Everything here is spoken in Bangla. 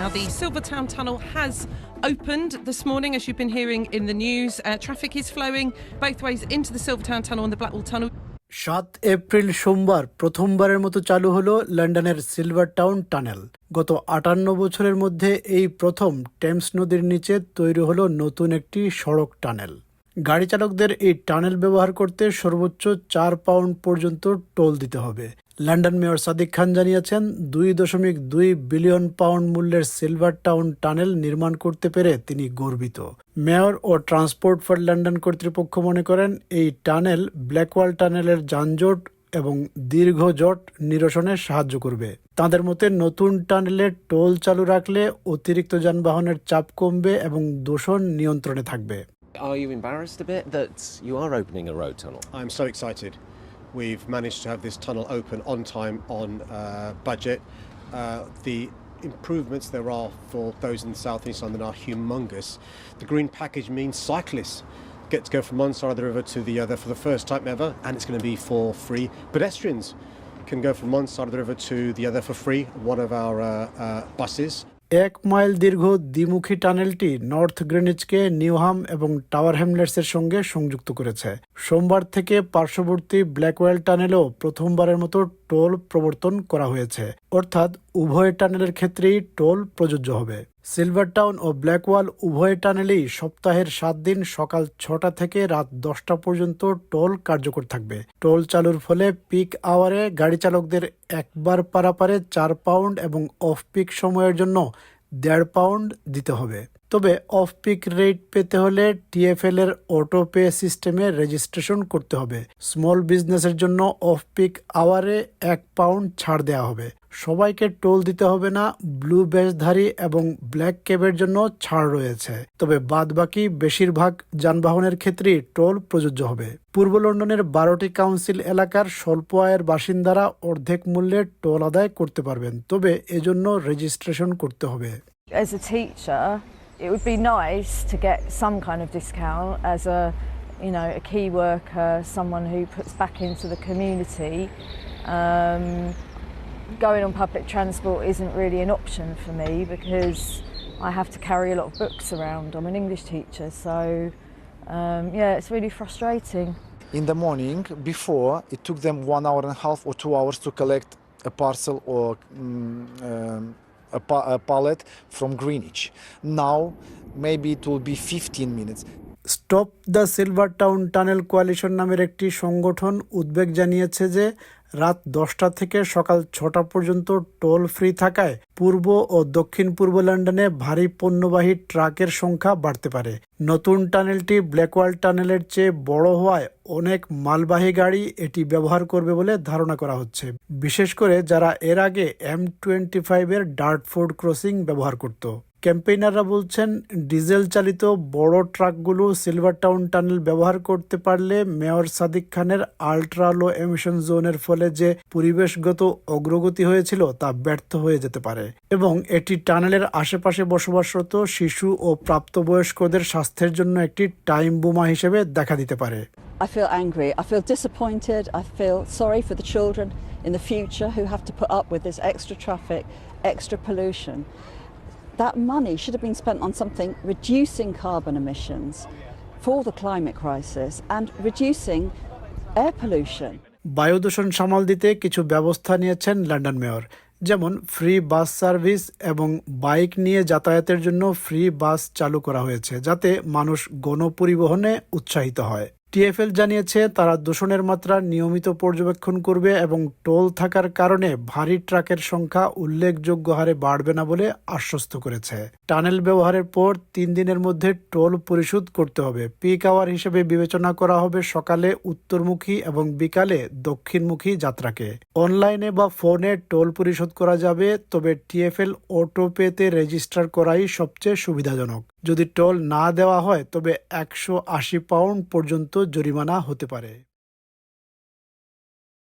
Now, the Silvertown Tunnel has opened this morning, as you've been hearing in the news. Uh, traffic is flowing both ways into the Silvertown Tunnel and the Blackwall Tunnel. সাত এপ্রিল সোমবার প্রথমবারের মতো চালু হলো লন্ডনের সিলভার টাউন টানেল গত আটান্ন বছরের মধ্যে এই প্রথম টেমস নদীর নিচে তৈরি হলো নতুন একটি সড়ক টানেল গাড়ি চালকদের এই টানেল ব্যবহার করতে সর্বোচ্চ চার পাউন্ড পর্যন্ত টোল দিতে হবে। লন্ডন মেয়র সাদিক খান জানিয়েছেন, দুই দশমিক দুই বিলিয়ন পাউন্ড মূল্যের সিলভার টাউন টানেল নির্মাণ করতে পেরে তিনি গর্বিত। মেয়র ও ট্রান্সপোর্ট ফর লন্ডন কর্তৃপক্ষ মনে করেন, এই টানেল ব্ল্যাকওয়াল টানেলের যানজট এবং দীর্ঘ জট নিরসনে সাহায্য করবে। তাদের মতে, নতুন টানেলে টোল চালু রাখলে অতিরিক্ত যানবাহনের চাপ কমবে এবং দূষণ নিয়ন্ত্রণে থাকবে। Are you embarrassed a bit that you are opening a road tunnel? I'm so excited. We've managed to have this tunnel open on time, on uh, budget. Uh, the improvements there are for those in South East London are humongous. The green package means cyclists get to go from one side of the river to the other for the first time ever, and it's going to be for free. Pedestrians can go from one side of the river to the other for free. One of our uh, uh, buses. এক মাইল দীর্ঘ দ্বিমুখী টানেলটি নর্থ গ্রেনিজকে নিউহাম এবং টাওয়ার হ্যামলেটসের সঙ্গে সংযুক্ত করেছে। সোমবার থেকে পার্শ্ববর্তী ব্ল্যাকওয়েল টানেলও প্রথমবারের মতো টোল প্রবর্তন করা হয়েছে। অর্থাৎ উভয় টানেলের ক্ষেত্রেই টোল প্রযোজ্য হবে। সিলভার টাউন ও ব্ল্যাকওয়াল উভয় টানেলেই সপ্তাহের সাত দিন সকাল ছটা থেকে রাত দশটা পর্যন্ত টোল কার্যকর থাকবে। টোল চালুর ফলে পিক আওয়ারে গাড়ি চালকদের একবার পারাপারে চার পাউন্ড এবং অফ পিক সময়ের জন্য দেড় পাউন্ড দিতে হবে। তবে অফ পিক রেট পেতে হলে টিএফএল এর অটো পে সিস্টেমে রেজিস্ট্রেশন করতে হবে। স্মল বিজনেসের জন্য অফ পিক আওয়ারে এক পাউন্ড ছাড় দেওয়া হবে। সবাইকে টোল দিতে হবে না ব্লু ব্যাজধারী এবং ব্ল্যাক ক্যাবের জন্য ছাড় রয়েছে। তবে বাদ বাকি বেশিরভাগ যানবাহনের ক্ষেত্রেই টোল প্রযোজ্য হবে। পূর্ব লন্ডনের বারোটি কাউন্সিল এলাকার স্বল্প আয়ের বাসিন্দারা অর্ধেক মূল্যে টোল আদায় করতে পারবেন। তবে এজন্য রেজিস্ট্রেশন করতে হবে। As a teacher, it would be nice to get some kind of discount as a, you know, a key worker, someone who puts back into the community. Um, going on public transport isn't really an option for me because I have to carry a lot of books around. I'm an English teacher, so um, yeah, it's really frustrating. in the morning before it took them one hour and a half or two hours to collect a parcel or mm, um, a, pa- a pallet from greenwich now maybe it will be 15 minutes stop the Silvertown tunnel coalition নামের একটি সংগঠন উদ্বেগ জানিয়েছে যে রাত দশটা থেকে সকাল ছটা পর্যন্ত টোল ফ্রি থাকায় পূর্ব ও দক্ষিণ পূর্ব লন্ডনে ভারী পণ্যবাহী ট্রাকের সংখ্যা বাড়তে পারে। নতুন টানেলটি ব্ল্যাকওয়াল টানেলের চেয়ে বড় হওয়ায় অনেক মালবাহী গাড়ি এটি ব্যবহার করবে বলে ধারণা করা হচ্ছে। বিশেষ করে যারা এর আগে এম টোয়েন্টি ফাইভের ডার্টফোর্ড ক্রসিং ব্যবহার করত। ক্যাম্পেইনাররা বলছেন ডিজেল চালিত বড় ট্রাকগুলো সিলভার টাউন টানেল ব্যবহার করতে পারলে মেয়র সাদিক খানের আল্ট্রা লো এমিশন জোনের ফলে যে পরিবেশগত অগ্রগতি হয়েছিল তা ব্যর্থ হয়ে যেতে পারে এবং এটি টানেলের আশেপাশে বসবাসরত শিশু ও প্রাপ্তবয়স্কদের স্বাস্থ্যের জন্য একটি টাইম বোমা হিসেবে দেখা দিতে পারে I feel angry. I feel disappointed. I feel sorry for the children in the future who have to put up with this extra traffic, extra pollution. That money should have been spent on something reducing carbon emissions for the climate crisis and reducing air pollution. বায়ু দূষণ সামাল দিতে কিছু ব্যবস্থা নিয়েছেন লন্ডন মেয়র যেমন ফ্রি বাস সার্ভিস এবং বাইক নিয়ে যাতায়াতের জন্য ফ্রি বাস চালু করা হয়েছে যাতে মানুষ গণপরিবহনে উৎসাহিত হয় টিএফএল জানিয়েছে, তারা দূষণের মাত্রা নিয়মিত পর্যবেক্ষণ করবে এবং টোল থাকার কারণে ভারী ট্রাকের সংখ্যা উল্লেখযোগ্য হারে বাড়বে না বলে আশ্বস্ত করেছে। টানেল ব্যবহারের পর তিন দিনের মধ্যে টোল পরিশোধ করতে হবে। পিক আওয়ার হিসেবে বিবেচনা করা হবে সকালে উত্তরমুখী এবং বিকালে দক্ষিণমুখী যাত্রাকে। অনলাইনে বা ফোনে টোল পরিশোধ করা যাবে, তবে টিএফএল অটো পেতে রেজিস্টার করাই সবচেয়ে সুবিধাজনক। যদি টোল না দেওয়া হয়, তবে একশো আশি পাউন্ড পর্যন্ত জরিমানা হতে পারে।